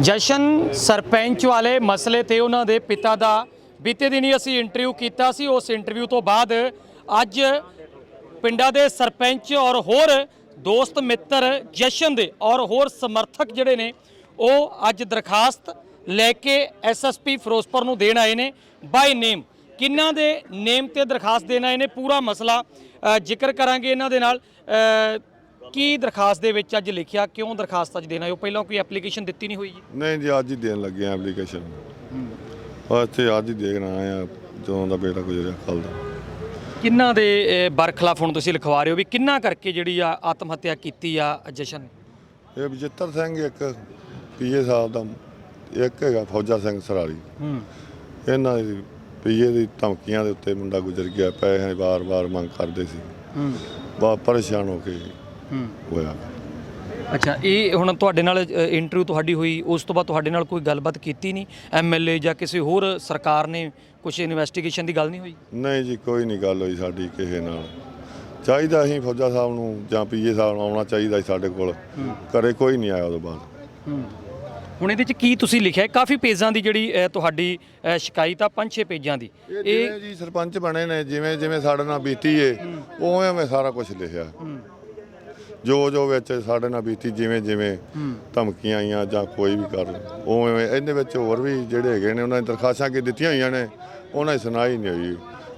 ਜਸ਼ਨ ਸਰਪੰਚ ਵਾਲੇ ਮਸਲੇ ਤੇ ਉਹਨਾਂ ਦੇ ਪਿਤਾ ਦਾ ਬੀਤੇ ਦਿਨੀ ਅਸੀਂ ਇੰਟਰਵਿਊ ਕੀਤਾ ਸੀ। ਉਸ ਇੰਟਰਵਿਊ ਤੋਂ ਬਾਅਦ ਅੱਜ ਪਿੰਡਾਂ ਦੇ ਸਰਪੰਚ ਔਰ ਹੋਰ ਦੋਸਤ ਮਿੱਤਰ ਜਸ਼ਨ ਦੇ ਔਰ ਹੋਰ ਸਮਰਥਕ ਜਿਹੜੇ ਨੇ, ਉਹ ਅੱਜ ਦਰਖਾਸਤ ਲੈ ਕੇ ਐਸਐਸਪੀ ਫਿਰੋਜ਼ਪੁਰ ਨੂੰ ਦੇਣ ਆਏ ਨੇ। ਬਾਈ ਨੇਮ ਕਿੰਨਾਂ ਦੇ ਨੇਮ ਤੇ ਦਰਖਾਸਤ ਦੇਣ ਆਏ ਨੇ? ਪੂਰਾ ਮਸਲਾ ਜ਼ਿਕਰ ਕਰਾਂਗੇ ਇਹਨਾਂ ਦੇ ਨਾਲ। ਕੀ ਦਰਖਾਸਤ ਦੇ ਵਿੱਚ ਅੱਜ ਲਿਖਿਆ ਕਿਉਂ ਦਰਖਾਸਤ ਅੱਜ ਦੇਣਾ ਉਹ ਪਹਿਲਾਂ ਕੋਈ ਐਪਲੀਕੇਸ਼ਨ ਦਿੱਤੀ ਨਹੀਂ ਹੋਈ ਜੀ? ਨਹੀਂ ਜੀ ਅੱਜ ਹੀ ਦੇਣ ਲੱਗੇ ਆ ਐਪਲੀਕੇਸ਼ਨ ਇੱਥੇ ਅੱਜ ਹੀ ਦੇਖਣ ਆ ਜਦੋਂ ਦਾ ਬੇਟਾ ਗੁਜ਼ਰਿਆ ਕੱਲ ਦਾ। ਕਿੰਨਾ ਦੇ ਬਰਖਲਾਫ ਹੁਣ ਤੁਸੀਂ ਲਿਖਵਾ ਰਹੇ ਹੋ ਵੀ ਕਿੰਨਾ ਕਰਕੇ ਜਿਹੜੀ ਆ ਆਤਮ ਹੱਤਿਆ ਕੀਤੀ ਆ ਜਸ਼ਨ ਨੇ? ਇਹ ਬਜਿੱਤਰ ਸਿੰਘ ਇੱਕ ਪੀਏ ਸਾਹਿਬ ਦਾ ਇੱਕ ਹੈਗਾ ਫੌਜਾ ਸਿੰਘ ਸਰਾਰੀ ਹੂੰ। ਇਹਨਾਂ ਦੀ ਪੀਏ ਦੀ ਧਮਕੀਆਂ ਦੇ ਉੱਤੇ ਮੁੰਡਾ ਗੁਜ਼ਰ ਗਿਆ ਪੈਸੇ ਵਾਰ-ਵਾਰ ਮੰਗ ਕਰਦੇ ਸੀ। ਹੂੰ। ਬਹੁਤ ਪਰੇਸ਼ਾਨ ਹੋ ਕੇ ਹੋਇਆ। ਅੱਛਾ ਇਹ ਹੁਣ ਤੁਹਾਡੇ ਨਾਲ ਇੰਟਰਵਿਊ ਤੁਹਾਡੀ ਹੋਈ ਉਸ ਤੋਂ ਬਾਅਦ ਤੁਹਾਡੇ ਨਾਲ ਕੋਈ ਗੱਲਬਾਤ ਕੀਤੀ ਨਹੀਂ? ਐਮਐਲਏ ਜਾਂ ਕਿਸੇ ਹੋਰ ਸਰਕਾਰ ਨੇ ਕੁਝ ਇਨਵੈਸਟੀਗੇਸ਼ਨ ਦੀ ਗੱਲ ਨਹੀਂ ਹੋਈ? ਨਹੀਂ ਜੀ ਕੋਈ ਨਹੀਂ ਗੱਲ ਹੋਈ ਸਾਡੀ ਕਿਸੇ ਨਾਲ। ਚਾਹੀਦਾ ਅਸੀਂ ਫੌਜਾ ਸਾਹਿਬ ਨੂੰ ਜਾਂ ਪੀਏ ਸਾਹਿਬ ਨੂੰ ਆਉਣਾ ਚਾਹੀਦਾ ਸੀ ਸਾਡੇ ਕੋਲ। ਘਰੇ ਕੋਈ ਨਹੀਂ ਆਇਆ ਉਦੋਂ ਬਾਅਦ। ਹੁਣ ਇਹਦੇ ਚ ਕੀ ਤੁਸੀਂ ਲਿਖਿਆ? ਕਾਫੀ ਪੇਜਾਂ ਦੀ ਜਿਹੜੀ ਤੁਹਾਡੀ ਸ਼ਿਕਾਇਤ ਆ ਪੰਜ ਛੇ ਪੇਜਾਂ ਦੀ। ਇਹ ਜੀ ਸਰਪੰਚ ਬਣੇ ਨੇ ਜਿਵੇਂ ਜਿਵੇਂ ਸਾਡੇ ਨਾਲ ਬੀਤੀ ਏ ਉਵੇਂ ਮੈਂ ਸਾਰਾ ਕੁਝ ਲਿਖਿਆ। ਜੋ ਜੋ ਵਿੱਚ ਸਾਡੇ ਨਾਲ ਬੀਤੀ ਜਿਵੇਂ ਜਿਵੇਂ ਧਮਕੀਆਂ ਆਈਆਂ ਜਾਂ ਕੋਈ ਵੀ ਕਰ ਉਵੇਂ ਇਹਦੇ ਵਿੱਚ ਹੋਰ ਵੀ ਜਿਹੜੇ ਹੈਗੇ ਨੇ ਉਹਨਾਂ ਨੇ ਦਰਖਾਸਤਾਂ ਕਿ ਦਿੱਤੀਆਂ ਹੋਈਆਂ ਨੇ ਉਹਨਾਂ ਦੀ ਸੁਣਾਈ ਨਹੀਂ ਹੋਈ।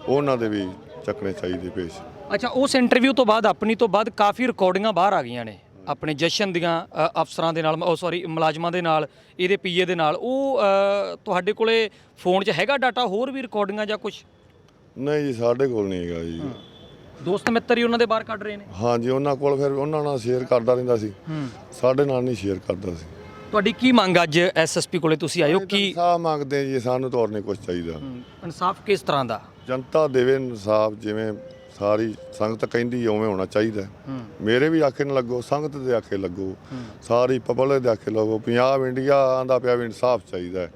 ਉਹਨਾਂ ਦੇ ਵੀ ਚੱਕਣੇ ਚਾਹੀਦੇ ਪੇਸ਼ ਅੱਛਾ ਉਸ ਇੰਟਰਵਿਊ ਤੋਂ ਬਾਅਦ ਆਪਣੀ ਤੋਂ ਬਾਅਦ ਕਾਫੀ ਰਿਕਾਰਡਿੰਗਾਂ ਬਾਹਰ ਆ ਗਈਆਂ ਨੇ। ਆਪਣੇ ਜਸ਼ਨ ਦੀਆਂ ਅਫਸਰਾਂ ਦੇ ਨਾਲ ਉਹ ਸੌਰੀ ਮੁਲਾਜ਼ਮਾਂ ਦੇ ਨਾਲ ਇਹਦੇ ਪੀਏ ਦੇ ਨਾਲ। ਉਹ ਤੁਹਾਡੇ ਕੋਲੇ ਫੋਨ 'ਚ ਹੈਗਾ ਡਾਟਾ ਹੋਰ ਵੀ ਰਿਕਾਰਡਿੰਗਾਂ ਜਾਂ ਕੁਝ ਨਹੀਂ ਜੀ ਸਾਡੇ ਕੋਲ ਨਹੀਂ ਹੈਗਾ ਜੀ। ਦੋਸਤ ਮਿੱਤਰ ਹੀ ਉਹਨਾਂ ਦੇ ਬਾਹਰ ਕੱਢ ਰਹੇ ਨੇ? ਹਾਂਜੀ ਉਹਨਾਂ ਕੋਲ ਫਿਰ ਉਹਨਾਂ ਨਾਲ ਸ਼ੇਅਰ ਕਰਦਾ ਰਹਿੰਦਾ ਸੀ। ਹੂੰ। ਸਾਡੇ ਨਾਲ ਨਹੀਂ ਸ਼ੇਅਰ ਕਰਦਾ ਸੀ। ਤੁਹਾਡੀ ਕੀ ਮੰਗ ਅੱਜ ਐਸਐਸਪੀ ਕੋਲੇ ਤੁਸੀਂ ਆਇਓ ਕੀ ਇਨਸਾਫ ਮੰਗਦੇ ਜੀ ਸਾਨੂੰ ਤੌਰ ਨਹੀਂ ਕੁਝ ਚਾਹੀਦਾ। ਇਨਸਾਫ ਕਿਸ ਤਰ੍ਹਾਂ ਦਾ? ਜਨਤਾ ਦੇਵੇ ਇਨਸਾਫ ਜਿਵੇਂ ਸਾਰੀ ਸੰਗਤ ਕਹਿੰਦੀ ਹੈ, ਉਵੇਂ ਹੋਣਾ ਚਾਹੀਦਾ। ਹੂੰ। ਮੇਰੇ ਵੀ ਆਖੇ ਨਾ ਲੱਗੋ ਸੰਗਤ ਦੇ ਆਖੇ ਲੱਗੋ। ਸਾਰੀ ਪਬਲਿਕ ਦੇ ਆਖੇ ਲੱਗੋ ਪੰਜਾਬ ਇੰਡੀਆ ਆਂਦਾ ਪਿਆ ਵੀ ਇਨਸਾਫ ਚਾਹੀਦਾ ਹੈ।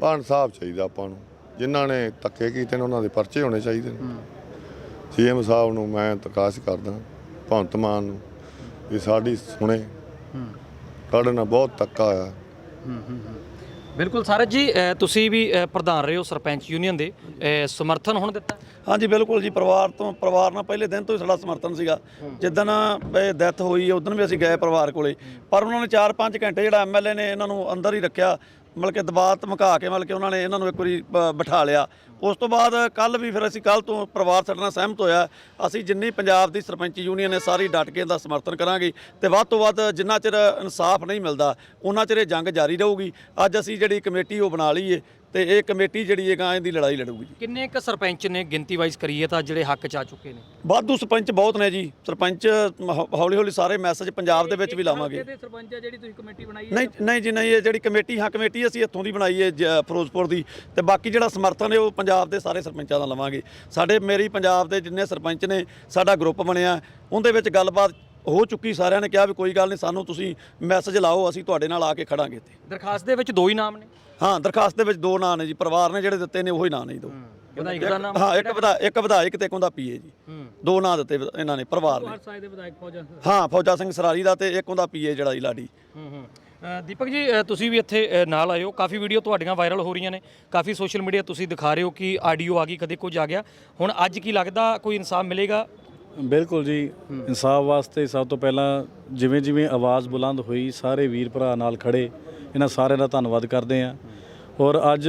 ਪਰ ਇਨਸਾਫ ਚਾਹੀਦਾ ਆਪਾਂ ਨੂੰ। ਜਿਨ੍ਹਾਂ ਨੇ ਧੱਕੇ ਕੀਤੇ ਨੇ ਉਹਨਾਂ ਦੇ ਪਰਚੇ ਹੋਣੇ ਚਾਹੀਦੇ ਨੇ। ਸੀਐਮ ਸਾਹਿਬ ਨੂੰ ਮੈਂ ਤਕਾਸ਼ ਕਰਦਾ ਭਗਵੰਤ ਮਾਨ ਨੂੰ ਵੀ ਸਾਡੀ ਸੁਣੇ। ਹੂੰ। ਸਾਡੇ ਨਾਲ ਬਹੁਤ ਧੱਕਾ ਆ ਹੂੰ, ਹੂੰ, ਹੂੰ। ਬਿਲਕੁਲ ਸਾਰਜ ਜੀ ਤੁਸੀਂ ਵੀ ਪ੍ਰਧਾਨ ਰਹੇ ਹੋ ਸਰਪੰਚ ਯੂਨੀਅਨ ਦੇ। ਸਮਰਥਨ ਹੁਣ ਦਿੱਤਾ? ਹਾਂਜੀ ਬਿਲਕੁਲ ਜੀ ਪਰਿਵਾਰ ਤੋਂ ਪਰਿਵਾਰ ਨਾਲ ਪਹਿਲੇ ਦਿਨ ਤੋਂ ਹੀ ਸਾਡਾ ਸਮਰਥਨ ਸੀਗਾ। ਜਿੱਦਣ ਡੈਥ ਹੋਈ ਉਦੋਂ ਵੀ ਅਸੀਂ ਗਏ ਪਰਿਵਾਰ ਕੋਲੇ। ਪਰ ਉਹਨਾਂ ਨੇ 4-5 ਘੰਟੇ ਜਿਹੜਾ ਐਮਐਲਏ ਨੇ ਇਹਨਾਂ ਨੂੰ ਅੰਦਰ ਹੀ ਰੱਖਿਆ। ਮਤਲਬ ਕਿ ਦਬਾਅ ਧਮਕਾ ਕੇ ਮਤਲਬ ਕਿ ਉਹਨਾਂ ਨੇ ਇਹਨਾਂ ਨੂੰ ਇੱਕ ਵਾਰੀ ਬ- ਬਿਠਾ ਲਿਆ। ਉਸ ਤੋਂ ਬਾਅਦ ਕੱਲ ਵੀ ਫਿਰ ਅਸੀਂ ਕੱਲ ਤੋਂ ਪਰਿਵਾਰ ਸਾਡੇ ਨਾਲ ਸਹਿਮਤ ਹੋਇਆ। ਅਸੀਂ ਜਿੰਨੀ ਪੰਜਾਬ ਦੀ ਸਰਪੰਚ ਯੂਨੀਅਨ ਹੈ ਸਾਰੀ ਡਟ ਕੇ ਇਹਦਾ ਸਮਰਥਨ ਕਰਾਂਗੇ ਤੇ ਵੱਧ ਤੋਂ ਵੱਧ ਜਿੰਨਾ ਚਿਰ ਇਨਸਾਫ ਨਹੀਂ ਮਿਲਦਾ ਉਹਨਾਂ ਚਿਰ ਇਹ ਜੰਗ ਜਾਰੀ ਰਹੂਗੀ। ਅੱਜ ਅਸੀਂ ਜਿਹੜੀ ਕਮੇਟੀ ਉਹ ਬਣਾ ਲਈ ਏ ਤੇ ਇਹ ਕਮੇਟੀ ਜਿਹੜੀ ਹੈ ਗਾਂ ਦੀ ਲੜਾਈ ਲੜੂਗੀ ਜੀ। ਕਿੰਨੇ ਕ ਸਰਪੰਚ ਨੇ ਗਿਣਤੀ ਵਾਈਜ਼ ਕਰੀਏ ਤਾਂ ਜਿਹੜੇ ਹੱਕ ਚ ਆ ਚੁੱਕੇ ਨੇ? ਵਾਧੂ ਸਰਪੰਚ ਬਹੁਤ ਨੇ ਜੀ। ਸਰਪੰਚ ਹੌਲੀ ਹੌਲੀ ਸਾਰੇ ਮੈਸੇਜ ਪੰਜਾਬ ਦੇ ਵਿੱਚ ਵੀ ਲਾਵਾਂਗੇ। ਸਰਪੰਚ ਆ ਜਿਹੜੀ ਤੁਸੀਂ ਕਮੇਟੀ ਬਣਾਈ ਨਹੀਂ ਨਹੀਂ ਜੀ ਨਹੀਂ ਇਹ ਜਿਹੜੀ ਕਮੇਟੀ ਹਾਂ ਕਮੇਟੀ ਅਸੀਂ ਇੱਥੋਂ ਦੀ ਬਣਾਈ ਹੈ ਜ- ਫਿਰੋਜ਼ਪੁਰ ਦੀ। ਤੇ ਬਾਕੀ ਜਿਹੜਾ ਸਮਰਥਨ ਹੈ ਉਹ ਪੰਜਾਬ ਦੇ ਸਾਰੇ ਸਰਪੰਚਾਂ ਦਾ ਲਵਾਂਗੇ। ਸਾਡੇ ਮੇਰੀ ਪੰਜਾਬ ਦੇ ਜਿੰਨੇ ਸਰਪੰਚ ਨੇ ਸਾਡਾ ਗਰੁੱਪ ਬਣਿਆ ਉਹਦੇ ਵਿੱਚ ਗੱਲਬਾਤ ਹੋ ਚੁੱਕੀ ਸਾਰਿਆਂ ਨੇ ਕਿਹਾ ਵੀ ਕੋਈ ਗੱਲ ਨਹੀਂ ਸਾਨੂੰ ਤੁਸੀਂ ਮੈਸੇਜ ਲਾਓ ਅਸੀਂ ਤੁਹਾਡੇ ਨਾਲ ਆ ਕੇ ਖੜਾਂਗੇ ਇੱਥੇ। ਦਰਖਾਸਤ ਦੇ ਵਿੱਚ ਦੋ ਹੀ ਨਾਮ ਨੇ। ਹਾਂ ਦਰਖਾਸਤ ਦੇ ਵਿੱਚ ਦੋ ਨਾਂ ਨੇ ਜੀ ਪਰਿਵਾਰ ਨੇ ਜਿਹੜੇ ਦਿੱਤੇ ਨੇ ਉਹੀ ਨਾਂ ਨੇ ਜੀ ਦੋ। ਵਿਧਾਇਕ ਦਾ ਨਾਮ? ਹਾਂ ਇੱਕ ਵਿਧਾ ਇੱਕ ਵਿਧਾਇਕ ਤੇ ਇੱਕ ਉਹਦਾ ਪੀਏ ਜੀ। ਦੋ ਨਾਂ ਦਿੱਤੇ ਇਹਨਾਂ ਨੇ ਪਰਿਵਾਰ ਨੇ। ਸਾਹਿਬ ਦੇ ਵਿਧਾਇਕ ਫੌਜਾਂ ਹਾਂ ਫੌਜਾ ਸਿੰਘ ਸਰਾਰੀ ਦਾ ਤੇ ਇੱਕ ਉਹਦਾ ਪੀਏ ਜਿਹੜਾ ਜੀ ਲਾਡੀ। ਹੂੰ ਹੂੰ। ਅ, ਦੀਪਕ ਜੀ ਅ, ਤੁਸੀਂ ਵੀ ਇੱਥੇ ਅ, ਨਾਲ ਆਇਓ ਕਾਫੀ ਵੀਡੀਓ ਤੁਹਾਡੀਆਂ ਵਾਇਰਲ ਹੋ ਰਹੀਆਂ ਨੇ। ਕਾਫੀ ਸੋਸ਼ਲ ਮੀਡੀਆ ਤੁਸੀਂ ਦਿਖਾ ਰਹੇ ਹੋ ਕਿ ਆਡੀਓ ਆ ਗਈ ਕਦੇ ਕੁਝ ਆ ਗਿਆ। ਹੁਣ ਅੱਜ ਕੀ ਲੱਗਦਾ ਕੋਈ ਇਨਸਾਫ ਮਿਲੇਗਾ? ਬਿਲਕੁਲ ਜੀ। ਇਨਸਾਫ ਵਾਸਤੇ ਸਭ ਤੋਂ ਪਹਿਲਾਂ ਜਿਵੇਂ ਜਿਵੇਂ ਆਵਾਜ਼ ਬੁਲੰਦ ਹੋਈ ਸਾਰੇ ਵੀਰ ਭਰਾ ਨਾਲ ਖੜੇ ਇਹਨਾਂ ਸਾਰਿਆਂ ਦਾ ਧੰਨਵਾਦ ਕਰਦੇ ਆਂ ਔਰ ਅੱਜ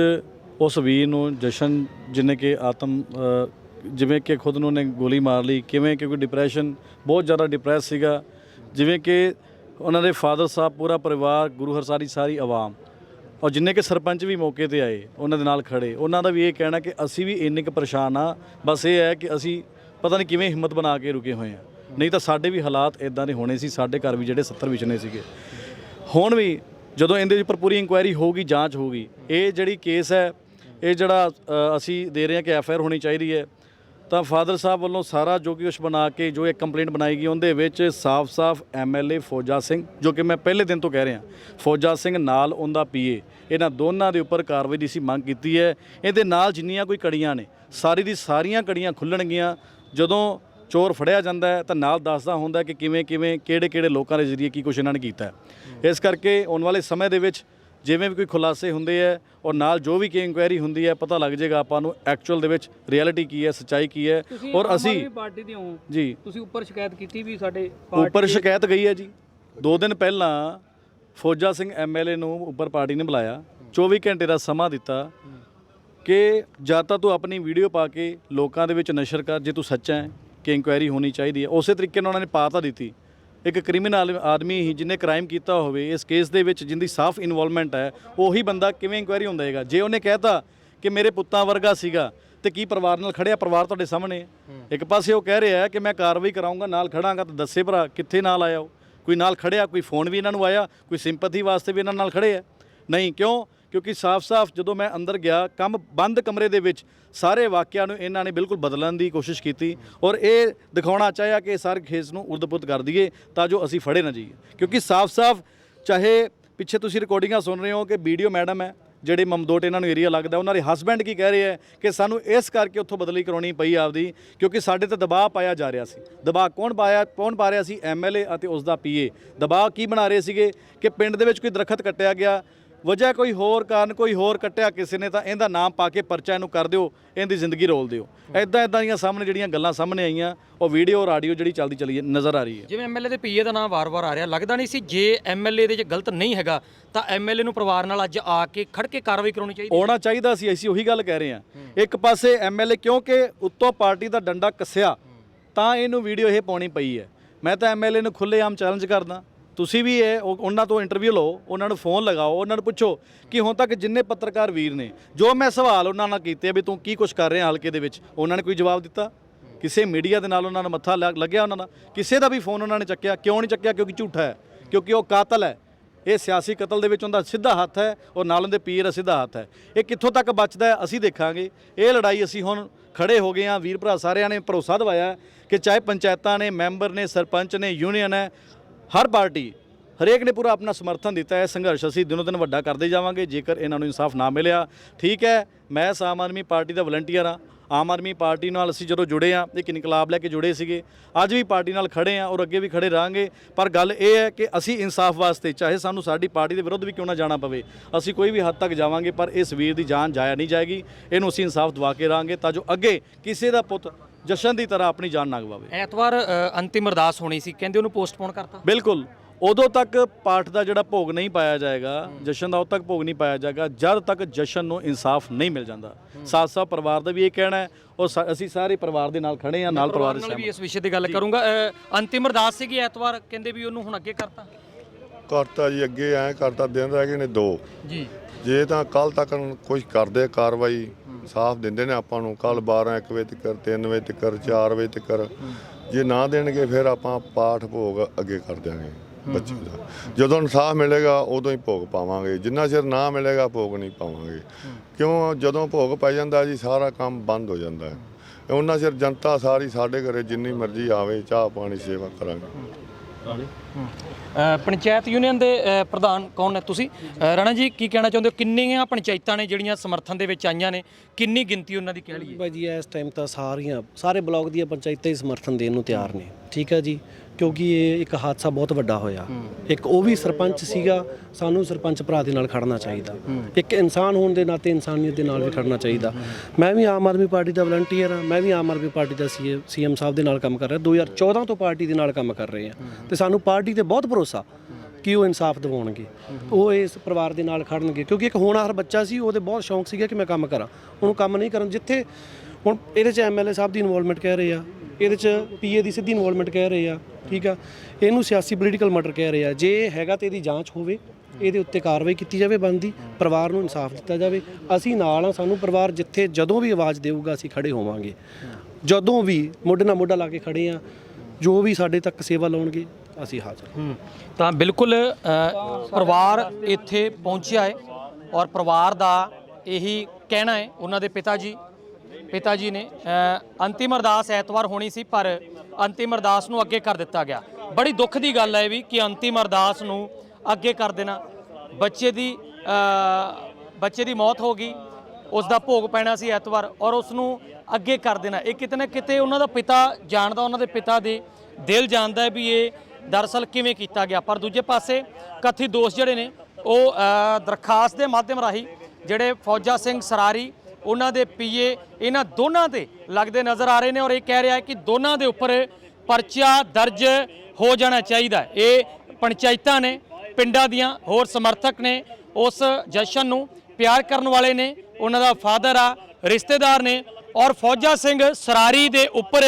ਉਸ ਵੀਰ ਨੂੰ ਜਸ਼ਨ ਜਿਹਨੇ ਕਿ ਆਤਮ ਜਿਵੇਂ ਕਿ ਖੁਦ ਨੂੰ ਨੇ ਗੋਲੀ ਮਾਰ ਲਈ, ਕਿਵੇਂ ਕਿਉਂਕਿ ਡਿਪਰੈਸ਼ਨ ਬਹੁਤ ਜ਼ਿਆਦਾ ਡਿਪਰੈਸ ਸੀਗਾ। ਜਿਵੇਂ ਕਿ ਉਹਨਾਂ ਦੇ ਫਾਦਰ ਸਾਹਿਬ, ਪੂਰਾ ਪਰਿਵਾਰ, ਗੁਰੂ ਹਰਸਾਰੀ ਸਾਰੀ ਆਵਾਮ ਔਰ ਜਿੰਨੇ ਕਿ ਸਰਪੰਚ ਵੀ ਮੌਕੇ ਤੇ ਆਏ, ਉਹਨਾਂ ਦੇ ਨਾਲ ਖੜੇ। ਉਹਨਾਂ ਦਾ ਵੀ ਇਹ ਕਹਿਣਾ ਕਿ ਅਸੀਂ ਵੀ ਇੰਨੇ ਕੁ ਪਰੇਸ਼ਾਨ ਆ ਬਸ ਇਹ ਹੈ ਕਿ ਅਸੀਂ ਪਤਾ ਨਹੀਂ ਕਿਵੇਂ ਹਿੰਮਤ ਬਣਾ ਕੇ ਰੁਕੇ ਹੋਏ ਆ ਨਹੀਂ ਤਾਂ ਸਾਡੇ ਵੀ ਹਾਲਾਤ ਇਦਾਂ ਦੇ ਹੋਣੇ ਸੀ, ਸਾਡੇ ਘਰ ਵੀ ਜਿਹੜੇ 70 ਵਿਚਨੇ ਸੀਗੇ। ਹੁਣ ਵੀ ਜਦੋਂ ਇਹਦੇ ਉੱਪਰ ਪੂਰੀ ਇਨਕੁਆਇਰੀ ਹੋਊਗੀ, ਜਾਂਚ ਹੋਊਗੀ। ਇਹ ਜਿਹੜੀ ਕੇਸ ਹੈ, ਇਹ ਜਿਹੜਾ ਅਸੀਂ ਦੇ ਰਹੇ ਹਾਂ ਕਿ ਐਫ ਆਈ ਆਰ ਹੋਣੀ ਚਾਹੀਦੀ ਹੈ, ਤਾਂ ਫਾਦਰ ਸਾਹਿਬ ਵੱਲੋਂ ਸਾਰਾ ਜੋ ਕਿ ਉਸ ਬਣਾ ਕੇ, ਜੋ ਇੱਕ ਕੰਪਲੇਂਟ ਬਣਾਈ ਗਈ, ਉਹਦੇ ਵਿੱਚ ਸਾਫ਼-ਸਾਫ਼ ਐਮਐਲਏ ਫੌਜਾ ਸਿੰਘ, ਜੋ ਕਿ ਮੈਂ ਪਹਿਲੇ ਦਿਨ ਤੋਂ ਕਹਿ ਰਿਹਾ, ਫੌਜਾ ਸਿੰਘ ਨਾਲ ਉਹਦਾ ਪੀਏ ਇਹਨਾਂ ਦੋਨਾਂ ਦੇ ਉੱਪਰ ਕਾਰਵਾਈ ਦੀ ਸੀ ਮੰਗ ਕੀਤੀ ਹੈ। ਇਹਦੇ ਨਾਲ ਜਿੰਨੀਆਂ ਕੋਈ ਕੜੀਆਂ ਨੇ, ਸਾਰੀ ਦੀ ਸਾਰੀਆਂ ਕੜੀਆਂ ਖੁੱਲਣਗੀਆਂ। ਜਦੋਂ ਚੋਰ ਫੜਿਆ ਜਾਂਦਾ ਹੈ ਤਾਂ ਨਾਲ ਦੱਸਦਾ ਹੁੰਦਾ ਕਿ ਕਿਵੇਂ ਕਿਵੇਂ ਕਿਹੜੇ ਕਿਹੜੇ ਲੋਕਾਂ ਦੇ ਜ਼ਰੀਏ ਕੀ ਕੁਛ ਇਹਨਾਂ ਨੇ ਕੀਤਾ ਹੈ। ਇਸ ਕਰਕੇ ਆਉਣ ਵਾਲੇ ਸਮੇਂ ਦੇ ਵਿੱਚ ਜਿਵੇਂ ਵੀ ਕੋਈ ਖੁਲਾਸੇ ਹੁੰਦੇ ਹੈ ਔਰ ਨਾਲ ਜੋ ਵੀ ਕੀ ਇਨਕੁਆਇਰੀ ਹੁੰਦੀ ਹੈ ਪਤਾ ਲੱਗ ਜਾਏਗਾ ਆਪਾਂ ਨੂੰ ਐਕਚੁਅਲ ਦੇ ਵਿੱਚ ਰਿਐਲਿਟੀ ਕੀ ਹੈ ਸੱਚਾਈ ਕੀ ਹੈ ਔਰ ਅਸੀਂ ਪਾਰਟੀ ਦੇ ਹੋ। ਜੀ। ਤੁਸੀਂ ਉੱਪਰ ਸ਼ਿਕਾਇਤ ਕੀਤੀ ਵੀ ਸਾਡੇ ਉੱਪਰ ਸ਼ਿਕਾਇਤ ਗਈ ਹੈ ਜੀ। ਦੋ ਦਿਨ ਪਹਿਲਾਂ ਫੌਜਾ ਸਿੰਘ ਐਮਐਲਏ ਨੂੰ ਉੱਪਰ ਪਾਰਟੀ ਨੇ ਬੁਲਾਇਆ। 24 ਘੰਟੇ ਦਾ ਸਮਾਂ ਦਿੱਤਾ ਕਿ ਜਾਂ ਤਾਂ ਤੂੰ ਆਪਣੀ ਵੀਡੀਓ ਪਾ ਕੇ ਲੋਕਾਂ ਦੇ ਵਿੱਚ ਨਸ਼ਰ ਕਰ ਜੇ ਤੂੰ ਸੱਚਾ ਹੈ। ਕਿ ਇਨਕੁਆਇਰੀ ਹੋਣੀ ਚਾਹੀਦੀ ਹੈ। ਉਸੇ ਤਰੀਕੇ ਨਾਲ ਉਹਨਾਂ ਨੇ ਪਾ ਤਾਂ ਦਿੱਤੀ। ਇੱਕ ਕ੍ਰਿਮੀਨਲ ਆਦਮੀ ਹੀ ਜਿਹਨੇ ਕ੍ਰਾਈਮ ਕੀਤਾ ਹੋਵੇ ਇਸ ਕੇਸ ਦੇ ਵਿੱਚ ਜਿੰਦੀ ਸਾਫ਼ ਇਨਵੋਲਵਮੈਂਟ ਹੈ ਉਹੀ ਬੰਦਾ ਕਿਵੇਂ ਇਨਕੁਆਇਰੀ ਹੁੰਦਾ ਹੈਗਾ? ਜੇ ਉਹਨੇ ਕਹਿਤਾ ਕਿ ਮੇਰੇ ਪੁੱਤਾਂ ਵਰਗਾ ਸੀਗਾ ਤੇ ਕੀ ਪਰਿਵਾਰ ਨਾਲ ਖੜਿਆ? ਪਰਿਵਾਰ ਤੁਹਾਡੇ ਸਾਹਮਣੇ ਹੈ। ਇੱਕ ਪਾਸੇ ਉਹ ਕਹਿ ਰਿਹਾ ਹੈ ਕਿ ਮੈਂ ਕਾਰਵਾਈ ਕਰਾਉਂਗਾ ਨਾਲ ਖੜਾਂਗਾ ਤਾਂ ਦੱਸੇ ਭਰਾ ਕਿੱਥੇ ਨਾਲ ਆਇਆ ਉਹ? ਕੋਈ ਨਾਲ ਖੜਿਆ ਕੋਈ ਫੋਨ ਵੀ ਇਹਨਾਂ ਨੂੰ ਆਇਆ ਕੋਈ ਸਿੰਪਥੀ ਵਾਸਤੇ ਵੀ ਇਹਨਾਂ ਨਾਲ ਖੜੇ ਆ ਨਹੀਂ ਕਿਉਂ? ਕਿਉਂਕਿ ਸਾਫ਼-ਸਾਫ਼ ਜਦੋਂ ਮੈਂ ਅੰਦਰ ਗਿਆ, ਕੰਮ ਬੰਦ ਕਮਰੇ ਦੇ ਵਿੱਚ ਸਾਰੇ ਵਾਕਿਆਂ ਨੂੰ ਇਹਨਾਂ ਨੇ ਬਿਲਕੁਲ ਬਦਲਣ ਦੀ ਕੋਸ਼ਿਸ਼ ਕੀਤੀ ਔਰ ਇਹ ਦਿਖਾਉਣਾ ਚਾਹਿਆ ਕਿ ਸਾਰੇ ਖੇਸ ਨੂੰ ਉਰਦਪੁੱਤ ਕਰ ਦਈਏ ਤਾਂ ਜੋ ਅਸੀਂ ਫੜੇ ਨਾ ਜਾਈਏ। ਕਿਉਂਕਿ ਸਾਫ਼-ਸਾਫ਼ ਚਾਹੇ ਪਿੱਛੇ ਤੁਸੀਂ ਰਿਕਾਰਡਿੰਗਾਂ ਸੁਣ ਰਹੇ ਹੋ ਕਿ ਵੀਡੀਓ ਮੈਡਮ ਹੈ, ਜਿਹੜੇ ਮਮਦੋਟ ਇਹਨਾਂ ਨੂੰ ਏਰੀਆ ਲੱਗਦਾ, ਉਹਨਾਂ ਦੇ ਹਸਬੈਂਡ ਕੀ ਕਹਿ ਰਹੇ ਹੈ ਕਿ ਸਾਨੂੰ ਇਸ ਕਰਕੇ ਉੱਥੋਂ ਬਦਲੀ ਕਰਾਉਣੀ ਪਈ ਆਪਦੀ, ਕਿਉਂਕਿ ਸਾਡੇ ਤੇ ਦਬਾਅ ਪਾਇਆ ਜਾ ਰਿਹਾ ਸੀ। ਦਬਾਅ ਕੌਣ ਪਾਇਆ, ਕੌਣ ਪਾ ਰਿਹਾ ਸੀ? ਐਮਐਲਏ ਅਤੇ ਉਸ ਦਾ ਪੀਏ ਦਬਾਅ ਕੀ ਬਣਾ ਰਹੇ ਸੀਗੇ? ਕਿ ਪਿੰਡ ਦੇ ਵਿੱਚ ਕੋਈ ਦਰਖਤ ਕੱਟਿਆ ਗਿਆ ਵਜ੍ਹਾ ਕੋਈ ਹੋਰ ਕਾਰਨ ਕੋਈ ਹੋਰ ਕੱਟਿਆ ਕਿਸੇ ਨੇ ਤਾਂ ਇਹਦਾ ਨਾਮ ਪਾ ਕੇ ਪਰਚਾ ਇਹਨੂੰ ਕਰ ਦਿਓ ਇਹਦੀ ਜ਼ਿੰਦਗੀ ਰੋਲ ਦਿਓ। ਐਦਾਂ ਐਦਾਂ ਦੀਆਂ ਸਾਹਮਣੇ ਜਿਹੜੀਆਂ ਗੱਲਾਂ ਸਾਹਮਣੇ ਆਈਆਂ ਉਹ ਵੀਡੀਓ ਆਡੀਓ ਜਿਹੜੀ ਚੱਲਦੀ ਚਲੀ ਨਜ਼ਰ ਆ ਰਹੀ ਹੈ। ਜਿਵੇਂ ਐਮਐਲਏ ਦੇ ਪੀਏ ਦਾ ਨਾਮ ਵਾਰ-ਵਾਰ ਆ ਰਿਹਾ ਲੱਗਦਾ ਨਹੀਂ ਸੀ ਜੇ ਐਮਐਲਏ ਦੇ ਚ ਗਲਤ ਨਹੀਂ ਹੈਗਾ ਤਾਂ ਐਮਐਲਏ ਨੂੰ ਪਰਿਵਾਰ ਨਾਲ ਅੱਜ ਆ ਕੇ ਖੜ ਕੇ ਕਾਰਵਾਈ ਕਰਾਉਣੀ ਚਾਹੀਦੀ ਆਉਣਾ ਚਾਹੀਦਾ ਸੀ ਅਸੀਂ ਉਹੀ ਗੱਲ ਕਹਿ ਰਹੇ ਹਾਂ। ਇੱਕ ਪਾਸੇ ਐਮਐਲਏ ਕਿਉਂਕਿ ਉੱਤੋਂ ਪਾਰਟੀ ਦਾ ਡੰਡਾ ਕੱਸਿਆ ਤਾਂ ਇਹਨੂੰ ਵੀਡੀਓ ਇਹ ਪਾਉਣੀ ਪਈ ਹੈ। ਮੈਂ ਤਾਂ ਐਮਐਲਏ ਨੂੰ ਖੁੱਲ੍ਹੇਆਮ ਚੈਲੰਜ ਕਰਦਾ। ਤੁਸੀਂ ਵੀ ਇਹ ਉਹ- ਉਹਨਾਂ ਤੋਂ ਇੰਟਰਵਿਊ ਲਓ, ਉਹਨਾਂ ਨੂੰ ਫੋਨ ਲਗਾਓ, ਉਹਨਾਂ ਨੂੰ ਪੁੱਛੋ ਕਿ ਹੁਣ ਤੱਕ ਜਿੰਨੇ ਪੱਤਰਕਾਰ ਵੀਰ ਨੇ, ਜੋ ਮੈਂ ਸਵਾਲ ਉਹਨਾਂ ਨਾਲ ਕੀਤੇ ਵੀ ਤੂੰ ਕੀ ਕੁਝ ਕਰ ਰਿਹਾ ਹਲਕੇ ਦੇ ਵਿੱਚ, ਉਹਨਾਂ ਨੇ ਕੋਈ ਜਵਾਬ ਦਿੱਤਾ? ਕਿਸੇ ਮੀਡੀਆ ਦੇ ਨਾਲ ਉਹਨਾਂ ਦਾ ਮੱਥਾ ਲੱਗ- ਲੱਗਿਆ ਉਹਨਾਂ ਦਾ? ਕਿਸੇ ਦਾ ਵੀ ਫੋਨ ਉਹਨਾਂ ਨੇ ਚੱਕਿਆ? ਕਿਉਂ ਨਹੀਂ ਚੱਕਿਆ? ਕਿਉਂਕਿ ਝੂਠਾ ਹੈ, ਕਿਉਂਕਿ ਉਹ ਕਾਤਲ ਹੈ। ਇਹ ਸਿਆਸੀ ਕਤਲ ਦੇ ਵਿੱਚ ਉਹਦਾ ਸਿੱਧਾ ਹੱਥ ਹੈ ਔਰ ਨਾਲ ਉਹਦੇ ਪੀਰ ਦਾ ਸਿੱਧਾ ਹੱਥ ਹੈ। ਇਹ ਕਿੱਥੋਂ ਤੱਕ ਬਚਦਾ ਹੈ, ਅਸੀਂ ਦੇਖਾਂਗੇ। ਇਹ ਲੜਾਈ ਅਸੀਂ ਹੁਣ ਖੜੇ ਹੋ ਗਏ ਹਾਂ। ਵੀਰ ਭਰਾ ਸਾਰਿਆਂ ਨੇ ਭਰੋਸਾ ਦਿਵਾਇਆ ਹੈ ਕਿ ਚਾਹੇ ਪੰਚਾਇਤਾਂ ਨੇ, ਮੈਂਬਰ ਨੇ, ਸਰਪੰਚ ਨੇ, ਯੂਨੀਅਨ ਹੈ ਹਰ ਪਾਰਟੀ ਹਰੇਕ ਨੇ ਪੂਰਾ ਆਪਣਾ ਸਮਰਥਨ ਦਿੱਤਾ ਹੈ। ਸੰਘਰਸ਼ ਅਸੀਂ ਦਿਨੋ ਦਿਨ ਵੱਡਾ ਕਰਦੇ ਜਾਵਾਂਗੇ। ਜੇਕਰ ਇਹਨਾਂ ਨੂੰ ਇਨਸਾਫ ਨਾ ਮਿਲਿਆ, ਠੀਕ ਹੈ, ਮੈਂ ਆਮ ਆਦਮੀ ਪਾਰਟੀ ਦਾ ਵਲੰਟੀਅਰ ਹਾਂ। ਆਮ ਆਦਮੀ ਪਾਰਟੀ ਨਾਲ ਅਸੀਂ ਜਦੋਂ ਜੁੜੇ ਆ ਇੱਕ ਇਨਕਲਾਬ ਲੈ ਕੇ ਜੁੜੇ ਸੀਗੇ, ਅੱਜ ਵੀ ਪਾਰਟੀ ਨਾਲ ਖੜੇ ਆ ਔਰ ਅੱਗੇ ਵੀ ਖੜੇ ਰਹਾਂਗੇ। ਪਰ ਗੱਲ ਇਹ ਹੈ ਕਿ ਅਸੀਂ ਇਨਸਾਫ ਵਾਸਤੇ, ਚਾਹੇ ਸਾਨੂੰ ਸਾਡੀ ਪਾਰਟੀ ਦੇ ਵਿਰੁੱਧ ਵੀ ਕਿਉਂ ਨਾ ਜਾਣਾ ਪਵੇ, ਅਸੀਂ ਕੋਈ ਵੀ ਹੱਦ ਤੱਕ ਜਾਵਾਂਗੇ, ਪਰ ਇਸ ਵੀਰ ਦੀ ਜਾਨ ਜਾਇਆ ਨਹੀਂ ਜਾਏਗੀ। ਇਹਨੂੰ ਅਸੀਂ ਇਨਸਾਫ ਦਵਾ ਕੇ ਰਹਾਂਗੇ ਤਾਂ ਜੋ ਅੱਗੇ ਕਿਸੇ ਦਾ ਪੁੱਤ ਜਸ਼ਨ ਦੀ ਤਰ੍ਹਾਂ ਆਪਣੀ ਜਾਨ ਨਾ ਗਵਾਵੇ ਐਤਵਾਰ ਅ, ਅੰਤਿਮ ਅਰਦਾਸ ਹੋਣੀ ਸੀ ਕਹਿੰਦੇ ਉਹਨੂੰ ਪੋਸਟਪੋਨ ਕਰਤਾ। ਬਿਲਕੁਲ। ਉਦੋਂ ਤੱਕ ਪਾਠ ਦਾ ਜਿਹੜਾ ਭੋਗ ਨਹੀਂ ਪਾਇਆ ਜਾਏਗਾ ਜਸ਼ਨ ਦਾ ਉਦੋਂ ਤੱਕ ਭੋਗ ਨਹੀਂ ਪਾਇਆ ਜਾਏਗਾ ਜਦ ਤੱਕ ਜਸ਼ਨ ਨੂੰ ਇਨਸਾਫ ਨਹੀਂ ਮਿਲ ਜਾਂਦਾ। ਸਾਥ ਸਾਥ ਪਰਿਵਾਰ ਦਾ ਵੀ ਇਹ ਕਹਿਣਾ ਹੈ ਸਾ- ਅਸੀਂ ਸਾਰੇ ਪਰਿਵਾਰ ਦੇ ਨਾਲ ਖੜੇ ਹਾਂ ਨਾਲ ਪਰਿਵਾਰ ਦੇ ਨਾਲ ਵੀ ਸਹਿਮਤ ਇਸ ਵਿਸ਼ੇ ਦੀ ਗੱਲ ਕਰੂੰਗਾ। ਅ, ਅੰਤਿਮ ਅਰਦਾਸ ਸੀਗੀ ਐਤਵਾਰ ਕਹਿੰਦੇ ਵੀ ਉਹਨੂੰ ਹੁਣ ਅੱਗੇ ਕਰਤਾ। ਕਰਤਾ ਜੀ ਅੱਗੇ ਐ ਕਰਤਾ ਦਿਨ ਰਹਿ ਗਏ ਨੇ ਦੋ। ਜੀ। ਜੇ ਤਾਂ ਕੱਲ ਤੱਕ ਕੁਝ ਕਰਦੇ ਕਾਰਵਾਈ ਸਾਫ਼ ਦਿੰਦੇ ਨੇ ਆਪਾਂ ਨੂੰ ਕੱਲ 12 1 ਵਜੇ ਤੱਕ 3 ਵਜੇ ਤੱਕ 4 ਵਜੇ ਤੱਕ ਜੇ ਨਾ ਦੇਣਗੇ, ਫਿਰ ਆਪਾਂ ਪਾਠ ਭੋਗ ਅੱਗੇ ਕਰ ਦਿਆਂਗੇ ਬੱਚੇ ਦਾ। ਜਦੋਂ ਇਨਸਾਫ ਮਿਲੇਗਾ, ਉਦੋਂ ਹੀ ਭੋਗ ਪਾਵਾਂਗੇ। ਜਿੰਨਾ ਚਿਰ ਨਾ ਮਿਲੇਗਾ, ਭੋਗ ਨਹੀਂ ਪਾਵਾਂਗੇ। ਕਿਉਂ? ਜਦੋਂ ਭੋਗ ਪੈ ਜਾਂਦਾ ਜੀ, ਸਾਰਾ ਕੰਮ ਬੰਦ ਹੋ ਜਾਂਦਾ ਹੈ। ਉਹਨਾਂ ਚਿਰ ਜਨਤਾ ਸਾਰੀ ਸਾਡੇ ਘਰੇ ਜਿੰਨੀ ਮਰਜ਼ੀ ਆਵੇ, ਚਾਹ ਪਾਣੀ, ਸੇਵਾ ਕਰਾਂਗੇ। ਅ, ਪੰਚਾਇਤ ਯੂਨੀਅਨ ਦੇ ਅ, ਪ੍ਰਧਾਨ ਕੌਣ ਨੇ ਤੁਸੀਂ? ਅ, ਰਾਣਾ ਜੀ ਕੀ ਕਹਿਣਾ ਚਾਹੁੰਦੇ ਹੋ? ਕਿੰਨੀਆਂ ਪੰਚਾਇਤਾਂ ਨੇ ਜਿਹੜੀਆਂ ਸਮਰਥਨ ਦੇ ਵਿੱਚ ਆਈਆਂ ਨੇ? ਕਿੰਨੀ ਗਿਣਤੀ ਉਹਨਾਂ ਦੀ ਕਹਿ ਲਈਏ? ਭਾਈ ਜੀ ਇਸ ਟਾਈਮ ਤਾਂ ਸਾਰੀਆਂ ਸਾਰੇ ਬਲਾਕ ਦੀਆਂ ਪੰਚਾਇਤਾਂ ਹੀ ਸਮਰਥਨ ਦੇਣ ਨੂੰ ਤਿਆਰ ਨੇ। ਠੀਕ ਹੈ ਜੀ? ਕਿਉਂਕਿ ਇਹ ਇੱਕ ਹਾਦਸਾ ਬਹੁਤ ਵੱਡਾ ਹੋਇਆ। ਇੱਕ ਉਹ ਵੀ ਸਰਪੰਚ ਸੀਗਾ ਸਾਨੂੰ ਸਰਪੰਚ ਭਰਾ ਦੇ ਨਾਲ ਖੜਨਾ ਚਾਹੀਦਾ। ਇੱਕ ਇਨਸਾਨ ਹੋਣ ਦੇ ਨਾਤੇ ਇਨਸਾਨੀਅਤ ਦੇ ਨਾਲ ਵੀ ਖੜਨਾ ਚਾਹੀਦਾ। ਮੈਂ ਵੀ ਆਮ ਆਦਮੀ ਪਾਰਟੀ ਦਾ ਵਲੰਟੀਅਰ ਹਾਂ ਮੈਂ ਵੀ ਆਮ ਆਦਮੀ ਪਾਰਟੀ ਦਾ ਸੀਐਮ ਸਾਹਿਬ ਦੇ ਨਾਲ ਕੰਮ ਕਰ ਰਿਹਾ। 2014 ਤੋਂ ਪਾਰਟੀ ਦੇ ਨਾਲ ਕੰਮ ਕਰ ਰਹੇ ਹਾਂ। ਤੇ ਸਾਨੂੰ ਪਾਰਟੀ ਤੇ ਬਹੁਤ ਭਰੋਸਾ ਕਿ ਉਹ ਇਨਸਾਫ ਦਿਵਾਉਣਗੇ। ਉਹ ਇਸ ਪਰਿਵਾਰ ਦੇ ਨਾਲ ਖੜਨਗੇ। ਕਿਉਂਕਿ ਇੱਕ ਹੋਣਹਾਰ ਬੱਚਾ ਸੀ ਉਹਦੇ ਬਹੁਤ ਸ਼ੌਂਕ ਸੀਗਾ ਕਿ ਮੈਂ ਕੰਮ ਕਰਾਂ। ਉਹਨੂੰ ਕੰਮ ਨਹੀਂ ਕਰਨ ਜਿੱਥੇ ਹੁਣ ਇਹਦੇ 'ਚ ਐਮਐਲਏ ਸਾਹਿਬ ਦੀ ਇਨਵੋਲਵਮੈਂਟ ਕਹਿ ਰਹੇ ਆ। ਇਹਦੇ 'ਚ ਪੀਏ ਦੀ ਸਿੱਧੀ ਇਨਵੋਲਵਮੈਂਟ ਕਹਿ ਰਹੇ ਆ, ਠੀਕ ਆ? ਇਹਨੂੰ ਸਿਆਸੀ ਪੋਲੀਟੀਕਲ ਮਰਡਰ ਕਹਿ ਰਹੇ ਆ। ਜੇ ਹੈਗਾ ਤੇ ਇਹਦੀ ਜਾਂਚ ਹੋਵੇ, ਇਹਦੇ ਉੱਤੇ ਕਾਰਵਾਈ ਕੀਤੀ ਜਾਵੇ ਬੰਦੀ ਪਰਿਵਾਰ ਨੂੰ ਇਨਸਾਫ ਦਿੱਤਾ ਜਾਵੇ। ਅਸੀਂ ਨਾਲ ਆ, ਸਾਨੂੰ ਪਰਿਵਾਰ ਜਿੱਥੇ ਜਦੋਂ ਵੀ ਆਵਾਜ਼ ਦੇਊਗਾ, ਅਸੀਂ ਖੜੇ ਹੋਵਾਂਗੇ। ਜਦੋਂ ਵੀ ਮੋਢੇ ਨਾਲ ਮੋਢਾ ਲਾ ਕੇ ਖੜੇ ਆ, ਜੋ ਵੀ ਸਾਡੇ ਤੱਕ ਸੇਵਾ ਲਾਉਣਗੇ, ਅਸੀਂ ਹਾਜ਼ਰ ਤਾਂ ਬਿਲਕੁਲ ਪਰਿਵਾਰ ਇੱਥੇ ਪਹੁੰਚਿਆ ਹੈ ਔਰ ਪਰਿਵਾਰ ਦਾ ਇਹੀ ਕਹਿਣਾ ਹੈ ਉਹਨਾਂ ਦੇ ਪਿਤਾ ਜੀ। ਪਿਤਾ ਜੀ ਨੇ ਅੰਤਿਮ ਅਰਦਾਸ ਐਤਵਾਰ ਹੋਣੀ ਸੀ, ਪਰ ਅੰਤਿਮ ਅਰਦਾਸ ਨੂੰ ਅੱਗੇ ਕਰ ਦਿੱਤਾ ਗਿਆ। ਬੜੀ ਦੁੱਖ ਦੀ ਗੱਲ ਹੈ ਵੀ ਕਿ ਅੰਤਿਮ ਅਰਦਾਸ ਨੂੰ ਅੱਗੇ ਕਰ ਦੇਣਾ। ਬੱਚੇ ਦੀ ਬੱਚੇ ਦੀ ਮੌਤ ਹੋ ਗਈ, ਉਸ ਦਾ ਭੋਗ ਪੈਣਾ ਸੀ ਐਤਵਾਰ, ਔਰ ਉਸ ਨੂੰ ਅੱਗੇ ਕਰ ਦੇਣਾ। ਇਹ ਕਿਤੇ ਨਾ ਕਿਤੇ ਉਹਨਾਂ ਦਾ ਪਿਤਾ ਜਾਣਦਾ, ਉਹਨਾਂ ਦੇ ਪਿਤਾ ਦੇ ਦਿਲ ਜਾਣਦਾ ਵੀ ਇਹ ਦਰਅਸਲ ਕਿਵੇਂ ਕੀਤਾ ਗਿਆ। ਪਰ ਦੂਜੇ ਪਾਸੇ ਕਥਿਤ ਦੋਸ਼ ਜਿਹੜੇ ਨੇ, ਉਹ ਦਰਖਾਸਤ ਦੇ ਮਾਧਿਅਮ ਰਾਹੀਂ ਜਿਹੜੇ ਫੌਜਾ ਸਿੰਘ ਸਰਾਰੀ ਉਹਨਾਂ ਦੇ ਪੀਏ, ਇਹਨਾਂ ਦੋਨਾਂ ਤੇ ਲੱਗਦੇ ਨਜ਼ਰ ਆ ਰਹੇ ਨੇ ਔਰ ਇਹ ਕਹਿ ਰਿਹਾ ਹੈ ਕਿ ਦੋਨਾਂ ਦੇ ਉੱਪਰ ਪਰਚਾ ਦਰਜ ਹੋ ਜਾਣਾ ਚਾਹੀਦਾ ਇਹ ਪੰਚਾਇਤਾਂ ਨੇ, ਪਿੰਡਾਂ ਦੀਆਂ ਹੋਰ ਸਮਰਥਕ ਨੇ, ਉਸ ਜਸ਼ਨ ਨੂੰ ਪਿਆਰ ਕਰਨ ਵਾਲੇ ਨੇ, ਉਹਨਾਂ ਦਾ ਫਾਦਰ ਆ, ਰਿਸ਼ਤੇਦਾਰ ਨੇ ਔਰ ਫੌਜਾ ਸਿੰਘ ਸਰਾਰੀ ਦੇ ਉੱਪਰ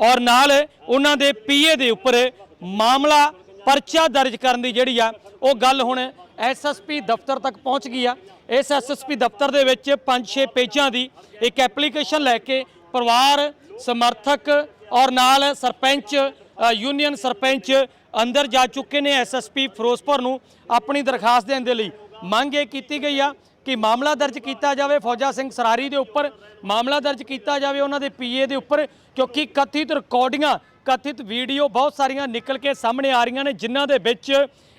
ਔਰ ਨਾਲ ਉਹਨਾਂ ਦੇ ਪੀਏ ਦੇ ਉੱਪਰ ਮਾਮਲਾ ਪਰਚਾ ਦਰਜ ਕਰਨ ਦੀ ਜਿਹੜੀ ਆ, ਉਹ ਗੱਲ ਹੁਣ ਐਸਐਸਪੀ ਦਫ਼ਤਰ ਤੱਕ ਪਹੁੰਚ ਗਈ ਆ। ਇਸ ਐਸਐਸਪੀ ਦਫ਼ਤਰ ਦੇ ਵਿੱਚ 5-6 ਪੇਜਾਂ ਦੀ ਇੱਕ ਐਪਲੀਕੇਸ਼ਨ ਲੈ ਕੇ ਪਰਿਵਾਰ, ਸਮਰਥਕ ਔਰ ਨਾਲ ਸਰਪੰਚ ਯੂਨੀਅਨ ਸਰਪੰਚ ਅੰਦਰ ਜਾ ਚੁੱਕੇ ਨੇ ਐਸਐਸਪੀ ਫਿਰੋਜ਼ਪੁਰ ਨੂੰ ਆਪਣੀ ਦਰਖਾਸਤ ਦੇਣ ਦੇ ਲਈ। ਮੰਗ ਇਹ ਕੀਤੀ ਗਈ ਆ ਕਿ ਮਾਮਲਾ ਦਰਜ ਕੀਤਾ ਜਾਵੇ ਫੌਜਾ ਸਿੰਘ ਸਰਾਰੀ ਦੇ ਉੱਪਰ। ਮਾਮਲਾ ਦਰਜ ਕੀਤਾ ਜਾਵੇ ਉਹਨਾਂ ਦੇ ਪੀਏ ਦੇ ਉੱਪਰ ਕਿਉਂਕਿ ਕਥਿਤ ਰਿਕਾਰਡਿੰਗਾਂ, ਕਥਿਤ ਵੀਡੀਓ ਬਹੁਤ ਸਾਰੀਆਂ ਨਿਕਲ ਕੇ ਸਾਹਮਣੇ ਆ ਰਹੀਆਂ ਨੇ, ਜਿਨ੍ਹਾਂ ਦੇ ਵਿੱਚ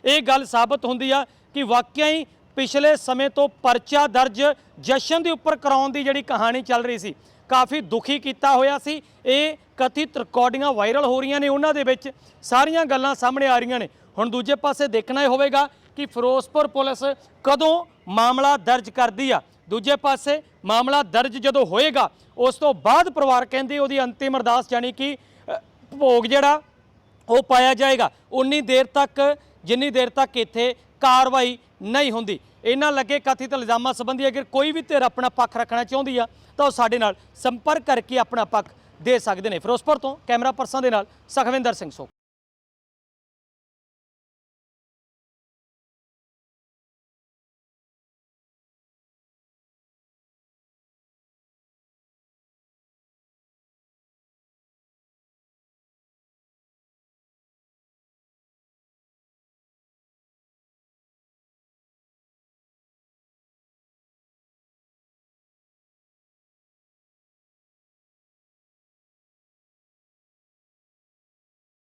ਇਹ ਗੱਲ ਸਾਬਤ ਹੁੰਦੀ ਆ ਕਿ ਵਾਕਿਆ ਹੀ ਪਿਛਲੇ ਸਮੇਂ ਤੋਂ ਪਰਚਾ ਦਰਜ ਜਸ਼ਨ ਦੇ ਉੱਪਰ ਕਰਾਉਣ ਦੀ ਜਿਹੜੀ ਕਹਾਣੀ ਚੱਲ ਰਹੀ ਸੀ, ਕਾਫੀ ਦੁਖੀ ਕੀਤਾ ਹੋਇਆ ਸੀ। ਇਹ ਕਥਿਤ ਰਿਕਾਰਡਿੰਗਾਂ ਵਾਇਰਲ ਹੋ ਰਹੀਆਂ ਨੇ, ਉਹਨਾਂ ਦੇ ਵਿੱਚ ਸਾਰੀਆਂ ਗੱਲਾਂ ਸਾਹਮਣੇ ਆ ਰਹੀਆਂ ਨੇ। ਹੁਣ ਦੂਜੇ ਪਾਸੇ ਦੇਖਣਾ ਇਹ ਹੋਵੇਗਾ ਕਿ ਫਿਰੋਜ਼ਪੁਰ ਪੁਲਿਸ ਕਦੋਂ ਮਾਮਲਾ ਦਰਜ ਕਰਦੀ ਆ। ਦੂਜੇ ਪਾਸੇ ਮਾਮਲਾ ਦਰਜ ਜਦੋਂ ਹੋਏਗਾ, ਉਸ ਤੋਂ ਬਾਅਦ ਪਰਿਵਾਰ ਕਹਿੰਦੇ ਉਹਦੀ ਅੰਤਿਮ ਅਰਦਾਸ ਜਾਨੀ ਕਿ ਭੋਗ ਜਿਹੜਾ, ਉਹ ਪਾਇਆ ਜਾਏਗਾ। ਉਨੀ ਦੇਰ ਤੱਕ, ਜਿੰਨੀ ਦੇਰ ਤੱਕ ਇੱਥੇ ਕਾਰਵਾਈ ਨਹੀਂ ਹੁੰਦੀ। ਇਹਨਾਂ ਲੱਗੇ ਕਥਿਤ ਇਲਜ਼ਾਮਾਂ ਸੰਬੰਧੀ ਅਗਰ ਕੋਈ ਵੀ ਧਿਰ ਆਪਣਾ ਪੱਖ ਰੱਖਣਾ ਚਾਹੁੰਦੀ ਆ, ਤਾਂ ਉਹ ਸਾਡੇ ਨਾਲ ਸੰਪਰਕ ਕਰਕੇ ਆਪਣਾ ਪੱਖ ਦੇ ਸਕਦੇ ਨੇ। ਫਿਰੋਜ਼ਪੁਰ ਤੋਂ ਕੈਮਰਾ ਪਰਸਨ ਦੇ ਨਾਲ ਸਖਵਿੰਦਰ ਸਿੰਘ ਸੋ